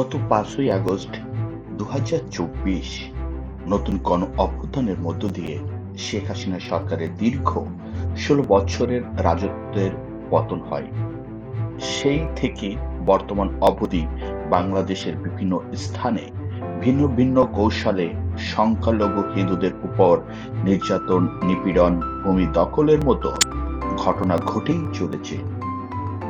গত পাঁচই আগস্ট দু নতুন গণ অভ্যুত্থানের মধ্য দিয়ে শেখ হাসিনা সরকারের দীর্ঘ ষোলো বছরের রাজত্বের পতন হয়। সেই থেকে বর্তমান অবধি বাংলাদেশের বিভিন্ন স্থানে ভিন্ন ভিন্ন কৌশলে সংখ্যালঘু হিন্দুদের উপর নির্যাতন, নিপীড়ন, ভূমি দখলের মতো ঘটনা ঘটেই চলেছে।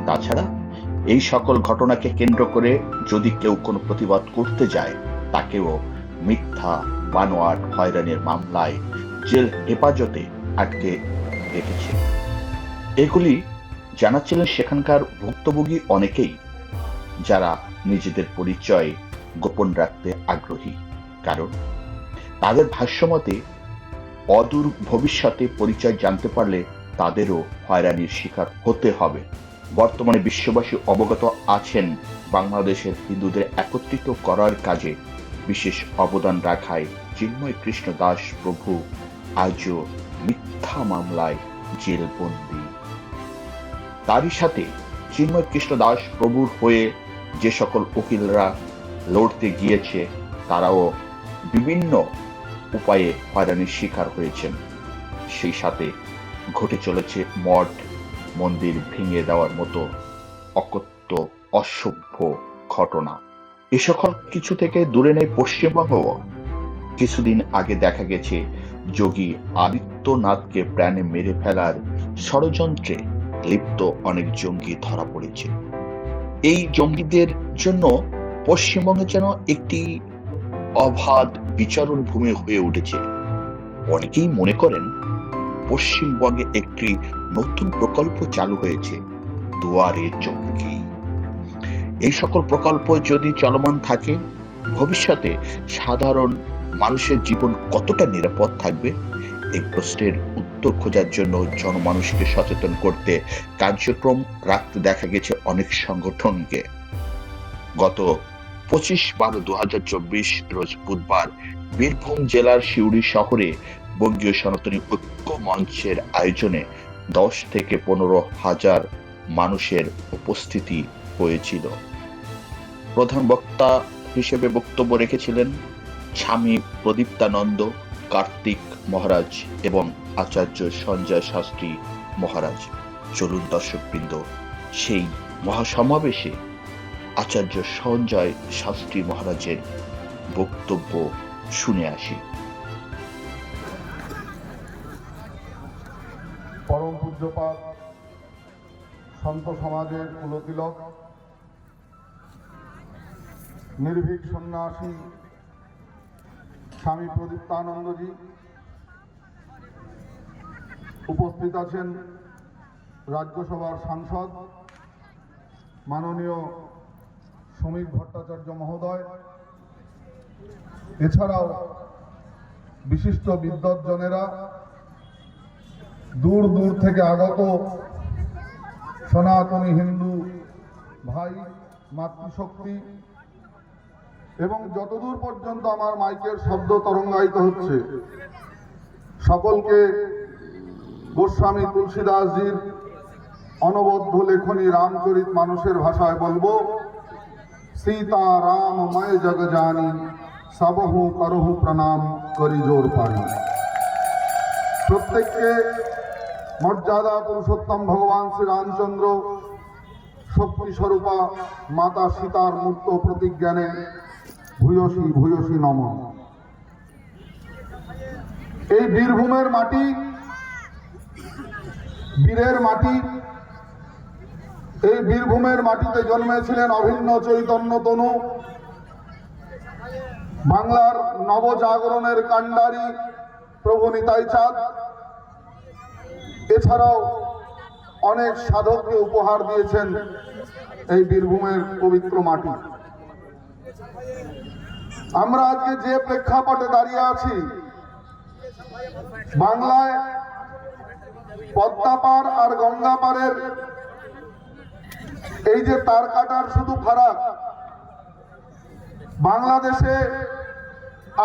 তাছাড়া এই সকল ঘটনাকে কেন্দ্র করে যদি কেউ কোনো প্রতিবাদ করতে যায়, তাকেও মিথ্যা, বানোয়াট, হয়রানির মামলায় জেল হেফাজতে আটকে রেখেছে। এগুলি জানাচ্ছিলেন সেখানকার ভুক্তভোগী অনেকেই, যারা নিজেদের পরিচয় গোপন রাখতে আগ্রহী। কারণ তাদের ভাষ্যমতে, অদূর ভবিষ্যতে পরিচয় জানতে পারলে তাদেরও হয়রানির শিকার হতে হবে। বর্তমানে বিশ্ববাসী অবগত আছেন বাংলাদেশের হিন্দুদের একত্রিত করার কাজে। বিশেষ অবদান রাখায় চিন্ময় কৃষ্ণ দাস প্রভু আজও মিথ্যা মামলায় জেলবন্দি। তারই সাথে চিন্ময় কৃষ্ণ দাস প্রভুর হয়ে যে সকল উকিলরা লড়তে গিয়েছে, তারাও বিভিন্ন উপায়ে হয়রানির শিকার হয়েছেন। সেই সাথে ঘটে চলেছে মঠ মন্দির ভেঙে দেওয়ার মতো অকথ্য, অসভ্য ঘটনা। এ সকল কিছু থেকে দূরে নেই পশ্চিমবঙ্গ। কিছুদিন আগে দেখা গেছে যোগী আদিত্যনাথকে প্রাণে মেরে ফেলার ষড়যন্ত্রে লিপ্ত অনেক জঙ্গি ধরা পড়েছে। এই জঙ্গিদের জন্য পশ্চিমবঙ্গে যেন একটি অবাধ বিচারণ ভূমি হয়ে উঠেছে। অনেকেই মনে করেন পশ্চিমবঙ্গে একটি নতুন প্রকল্প চালু হয়েছে, দুয়ারে জঙ্গি এই সকল প্রকল্প যদি চলমান থাকে, ভবিষ্যতে সাধারণ মানুষের জীবন কতটা নিরাপদ থাকবে? এই প্রশ্নের উত্তর খোঁজার জন্য জনমানুষকে সচেতন করতে কার্যক্রম রাখতে দেখা গেছে অনেক সংগঠনকে। গত পঁচিশ বারো দু রোজ বুধবার বীরভূম জেলার সিউড়ি শহরে বঙ্গীয় সনাতনী ঐক্য মঞ্চের আয়োজনে দশ থেকে পনেরো হাজার মানুষের উপস্থিতি হয়েছিল। প্রধান বক্তা হিসেবে বক্তব্য রেখেছিলেন স্বামী প্রদীপ্তানন্দ, কার্তিক মহারাজ এবং আচার্য সঞ্জয় শাস্ত্রী মহারাজ। চলুন দর্শকবৃন্দ, সেই মহাসমাবেশে আচার্য সঞ্জয় শাস্ত্রী মহারাজের বক্তব্য শুনে আসি। সন্ত সমাজের কুলতিলক, নির্ভীক সন্ন্যাসী স্বামী প্রদীপ্তানন্দজি, উপস্থিত আছেন রাজ্যসভার সাংসদ মাননীয় শ্রমিক ভট্টাচার্য মহোদয়। এছাড়াও বিশিষ্ট বিদ্বজ্জনেরা দূর দূর থেকে আগত সনাতনী হিন্দু ভাই, মাতৃশক্তি। এবং যতদূর পর্যন্ত আমার মাইকের শব্দ তরঙ্গায়িত হচ্ছে, সকলকে গোস্বামী তুলসীদাসজির অনবদ্য লেখনী রামচরিত মানুষের ভাষায় বলব সীতা রাম ময় জগ জানি সবহু করহু প্রণাম করি জোর পানি। প্রত্যেককে মর্যাদা পুরুষোত্তম ভগবান শ্রী রামচন্দ্র শক্তি স্বরূপা মাতা সীতার মূর্ত প্রতিজ্ঞানে ভূয়সী ভূয়সী নম। এই বীরভূমের মাটি, বীরের মাটি, এই বীরভূমের মাটিতে জন্মেছিলেন অভিন্ন চৈতন্য তনু। বাংলার নবজাগরণের কাণ্ডারি প্রভু নিতাই চাঁদ। এছাড়াও অনেক সাধককে উপহার দিয়েছেন এই বীরভূমের পবিত্র মাটি। আমরা আজকে যে প্রেক্ষাপটে দাঁড়িয়ে আছি, বাংলায় পদ্মাপার আর গঙ্গাপাড়ের এই যে তার কাটার শুধু ফারাক, বাংলাদেশে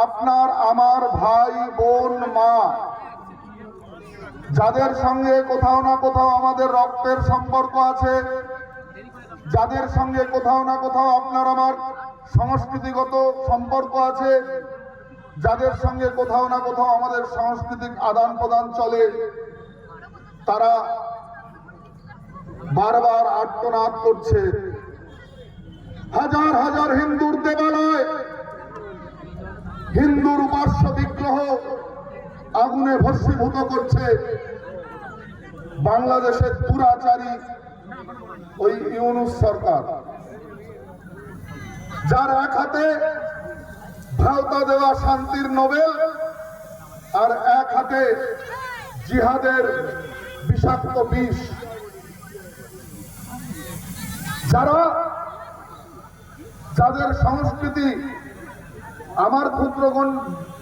আপনার আমার ভাই বোন মা যাদের সঙ্গে কোথাও না কোথাও আমাদের রক্তের সম্পর্ক আছে, যাদের সঙ্গে কোথাও না কোথাও আপনার আমার সংস্কৃতিগত সম্পর্ক আছে, যাদের সঙ্গে কোথাও না কোথাও আমাদের সাংস্কৃতিক আদান প্রদান চলে, তারা বারবার আর্তনাদ করছে। হাজার হাজার হিন্দুর দেবালয়, হিন্দুর উপাস্য বিগ্রহ আগুনে ভস্মীভূত করছে বাংলাদেশের দুরাচারী ওই ইউনুস সরকার। যার এক হাতে ভাওতা দেওয়া শান্তির নোবেল আর এক হাতে জিহাদের বিষাক্ত বিষ। যারা যাদের সংস্কৃতি আমার ক্ষুদ্রগণ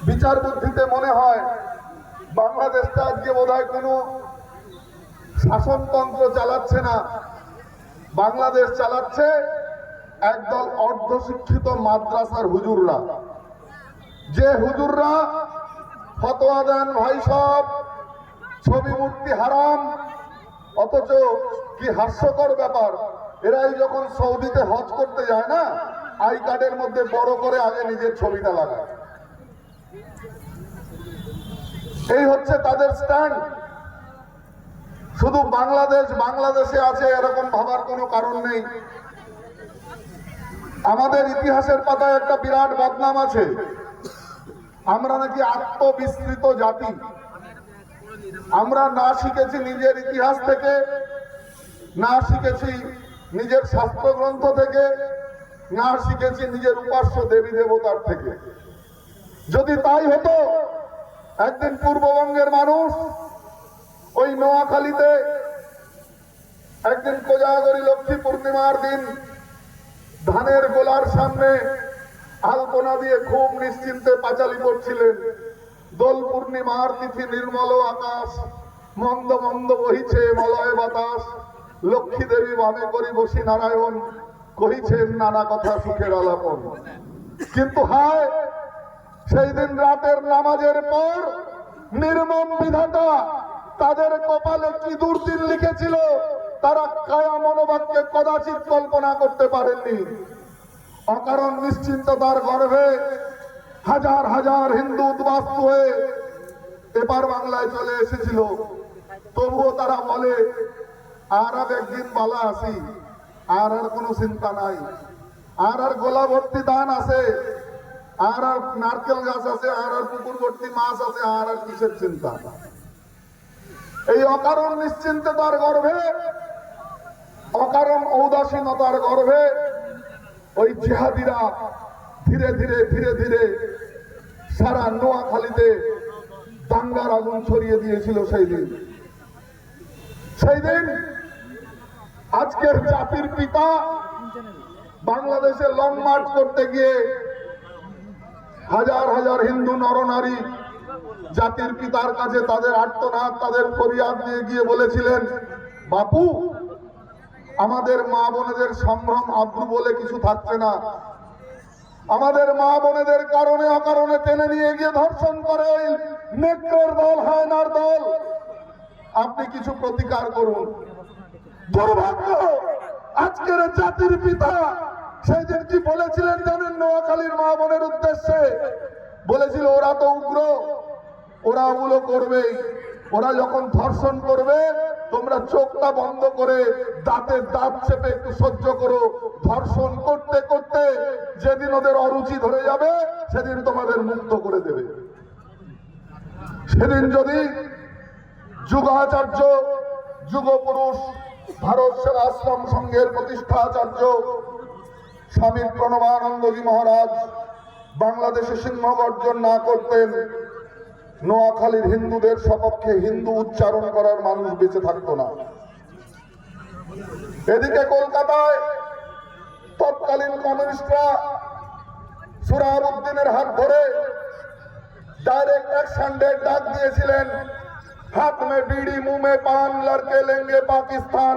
বিচার বুদ্ধিতে মনে হয় বাংলাদেশটা আজকে বোধ হয় কোনো শাসনতন্ত্র চালাচ্ছে না। বাংলাদেশ চালাচ্ছে একদল অর্ধশিক্ষিত মাদ্রাসার হুজুররা। যে হুজুররা ফতোয়া দেন, ভাই সব, ছবি মূর্তি হারাম, অথচ কি হাস্যকর ব্যাপার, এরাই যখন সৌদিতে হজ করতে যায় না, আই কার্ডের মধ্যে বড় করে আগে নিজের ছবিটা লাগায়। এই হচ্ছে তাদের স্ট্যান্ড শুধু বাংলাদেশ, বাংলাদেশে আছে, এরকম ভাবার কোনো কারণ নেই। আমাদের ইতিহাসের পাতায় একটা বিরাট বদনাম আছে। আমরা নাকি আত্মবিস্তৃত জাতি। আমরা না শিখেছি নিজের ইতিহাস থেকে, না শিখেছি নিজের শাস্ত্র গ্রন্থ থেকে, না শিখেছি নিজের উপাস্য দেবী দেবতার থেকে। যদি তাই হতো একদিন পূর্ববঙ্গের মানুষ ওই নোয়াখালীতে একদিন কোজাগরী লক্ষ্মী পূর্ণিমার দিন ধানের গোলার সামনে আলপনা দিয়ে খুব নিশ্চিন্তে পাঁচালি করছিলেন দোল পূর্ণিমার তিথি নির্মল আকাশ, মন্দ মন্দ বহিছে মলয় বাতাস, লক্ষ্মী দেবী ভাবে করি বসি নারায়ণ, কহিছেন নানা কথা সুখের আলাপন। কিন্তু হায় সেই দিন রাতের নামাজের পর নির্মম বিধাতা তাদের কপালে কি দুর্দিন লিখেছিল, তারা কায়া মনোবাক্যে কদাচিৎ কল্পনা করতে পারেননি। অকারণ নিশ্চিন্ততার গর্ভে হাজার হাজার হিন্দু উদ্বাস্তু হয়ে এবার বাংলায় চলে এসেছিল। তবুও তারা বলে, আর আর একদিন বালা আসি আর আর কোনো চিন্তা নাই। আর আর গোলা ভর্তি ধান আছে আর আর নারকেল গাছ আছে, আর আর পুকুর ভর্তি মাছ আছে, আর আর কিসের চিন্তা? এই অকারণ নিশ্চিন্ততার গর্ভে, অকারণ ঔদাসীনতার গর্ভে, ওই জেহাদিরা ধীরে ধীরে ধীরে ধীরে সারা নোয়াখালীতে দাঙ্গার আগুন ছড়িয়ে দিয়েছিল সেই দিন। সেই দিন আজকের জাতির পিতা বাংলাদেশে লং মার্চ করতে গিয়ে হাজার হাজার হিন্দু নরনারী জাতির পিতার কাছে তাদের আর্তনাদ, তাদের ফরিয়াদ নিয়ে গিয়ে বলেছিলেন, বাপু, আমাদের মা বোনেদের সম্ভ্রম আব্রু বলে কিছু থাকছে না। আমাদের মা বোনেদের কারণে অকারণে টেনে নিয়ে গিয়ে ধর্ষণ করে ওই নেকড়ের দল, হায়নার দল। আপনি কিছু প্রতিকার করুন। দুর্ভাগ্য, আজকের জাতির পিতা সেই দিন কি বলেছিলেন জানেন, নোয়াখালীর মা বোনের বলেছিল ওরা তো উগ্র। ওরা ওগুলো করবেই ওরা যখন ধর্ষণ করবে, তোমরা চোখটা বন্ধ করে দাঁতের দাঁত চেপে একটু সহ্য করো। ধর্ষণ করতে করতে যেদিন ওদের অরুচি ধরে যাবে, সেদিন তোমাদের মুক্ত করে দেবে। সেদিন যদি যুগাচার্য, যুগপুরুষ, ভারত সেবা আশ্রম সংঘের প্রতিষ্ঠাচার্য স্বামী প্রণবানন্দজি মহারাজ বাংলাদেশে সিংহ গর্জন না করতেন, নোয়াখালীর হিন্দুদের সপক্ষে হিন্দু উচ্চারণ করার মানুষ বেঁচে থাকতো না। এদিকে কলকাতায় তৎকালীন কমিউনিস্টরা সুরাবুদ্দিনের হাত ধরে ডাইরেক্ট অ্যাকশন ডেট ডাক দিয়েছিলেন, হাত মে বিড়ি, মুহ মে পান, লড়কে লেঙ্গে পাকিস্তান।